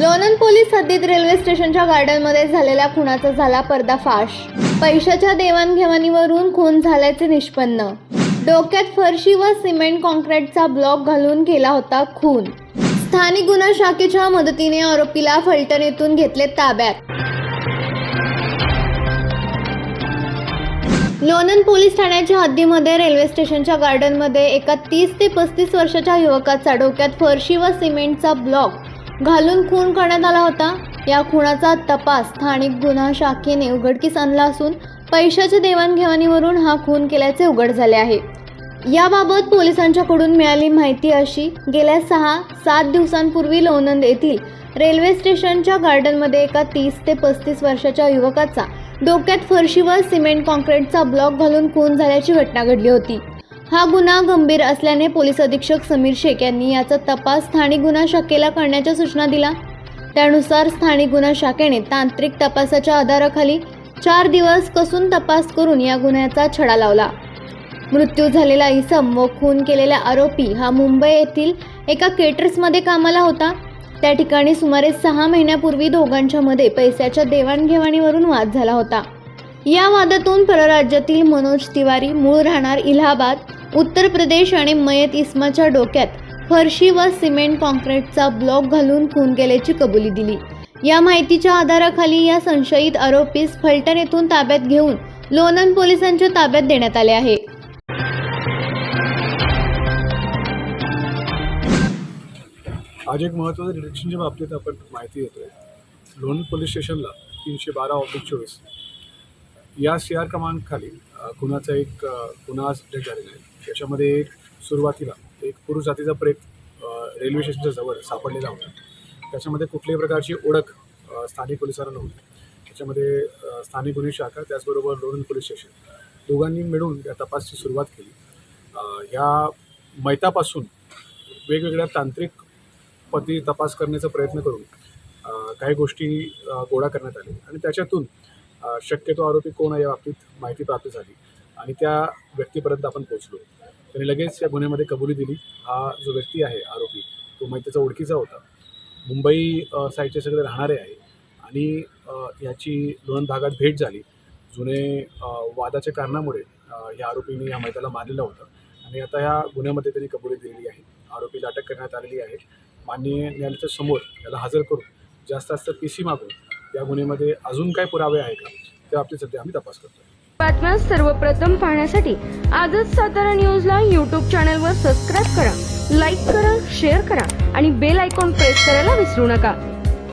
Lonand police हद्दीत railway स्टेशनच्या गार्डनमध्ये झालेल्या खुनाचा झाला पर्दाफाश. पैशाच्या देवाणघेवाणीवरून खून झाल्याचे निष्पन्न. डोक्यात फरशी व सिमेंट कॉन्क्रीटचा ब्लॉक घालून केला होता खून. स्थानिक गुन्हा शाखेच्या मदतीने आरोपीला फलटणीतून घेतले ताब्यात. लोणंद पोलीस ठाण्याच्या हद्दीमध्ये रेल्वे स्टेशनच्या गार्डनमध्ये एका तीस ते पस्तीस वर्षाच्या युवकाचा डोक्यात फरशी व सिमेंटचा ब्लॉक घालून खून करण्यात आला होता. या खुनाचा तपास स्थानिक गुन्हा शाखेने उघडकीस आणला असून पैशाच्या देवाणघेवाणीवरून हा खून केल्याचे उघड झाले आहे. याबाबत पोलिसांच्याकडून मिळाली माहिती अशी गेल्या सहा सात दिवसांपूर्वी लोणंद येथील रेल्वे स्टेशनच्या गार्डनमध्ये एका तीस ते पस्तीस वर्षाच्या युवकाचा डोक्यात फरशीवर सिमेंट कॉन्क्रीटचा ब्लॉक घालून खून झाल्याची घटना घडली होती. हा गुन्हा गंभीर असल्याने पोलीस अधीक्षक समीर शेख यांनी याचा तपास स्थानिक गुन्हा शाखेला करण्याच्या सूचना दिला त्यानुसार स्थानिक गुन्हा शाखेने तांत्रिक तपासाच्या आधाराखाली चार दिवस कसून तपास करून या गुन्ह्याचा छडा लावला. मृत्यू झालेला इसम व खून केलेला आरोपी हा मुंबई येथील एका केटर्समध्ये कामाला होता. त्या ठिकाणी सुमारे सहा महिन्यापूर्वी दोघांच्या मध्ये पैशाच्या देवाणघेवाणीवरून वाद झाला होता. या वादातून परराज्यातील मनोज तिवारी मूळ राहणार इलाहाबाद उत्तर प्रदेश आणि मयत इस्माच्या डोक्यात फरशी व सिमेंट कॉन्क्रीटचा ब्लॉक घालून खून केल्याची कबुली दिली. या माहितीच्या आधाराखाली या संशयित आरोपीस फलटण येथून ताब्यात घेऊन लोणंद पोलिसांच्या ताब्यात देण्यात आले आहे. आज एक महत्त्वाचं डिटेक्शनच्या बाबतीत आपण माहिती देतोय लोणंद पोलीस स्टेशनला तीनशे बारा ऑफिस चोवीस. या सी आर क्रमांकाखाली कुणाचा एक अ, गुन्हा झालेला आहे? त्याच्यामध्ये एक सुरुवातीला एक पुरुष जातीचा प्रेत रेल्वे स्टेशनच्या जवळ सापडलेला होता. त्याच्यामध्ये कुठल्याही प्रकारची ओळख स्थानिक पोलिसांना नव्हती. त्याच्यामध्ये स्थानिक गुन्हे शाखा त्याचबरोबर लोणंद पोलीस स्टेशन दोघांनी मिळून या तपासची सुरुवात केली. या मैतापासून वेगवेगळ्या तांत्रिक पद्धती तपास करण्याचा प्रयत्न करून काही गोष्टी गोळा करण्यात आले आणि त्याच्यातून शक्यतो आरोपी कोण आहे या बाबतीत माहिती प्राप्त झाली. आणि त्या व्यक्तीपर्यंत आपण पोहोचलो. त्यांनी लगेच या गुन्ह्यामध्ये कबुली दिली. हा जो व्यक्ती आहे आरोपी तो मैत्रीचा ओळखीचा होता. मुंबई साईडचे सगळे राहणारे आहे. आणि याची लोणंद भागात भेट झाली. जुने वादाच्या कारणामुळे या आरोपीने या मैताला मारलेलं होतं. आणि आता या गुन्ह्यामध्ये त्यांनी कबुली दिलेली आहे. आरोपीला अटक करण्यात आलेली आहे. माननीय न्यायालयाच्या समोर याला हजर करून जास्त जास्त पी सी मागून या गुन्ह्यामध्ये अजून काय पुरावे आहे का? ते आपले सध्या आम्ही तपास करतो बातम्या सर्वप्रथम पाहण्यासाठी आजच सातारा न्यूजला यूट्यूब चॅनलवर सबस्क्राईब करा लाईक करा शेअर करा आणि बेल आयकॉन प्रेस करायला विसरू नका.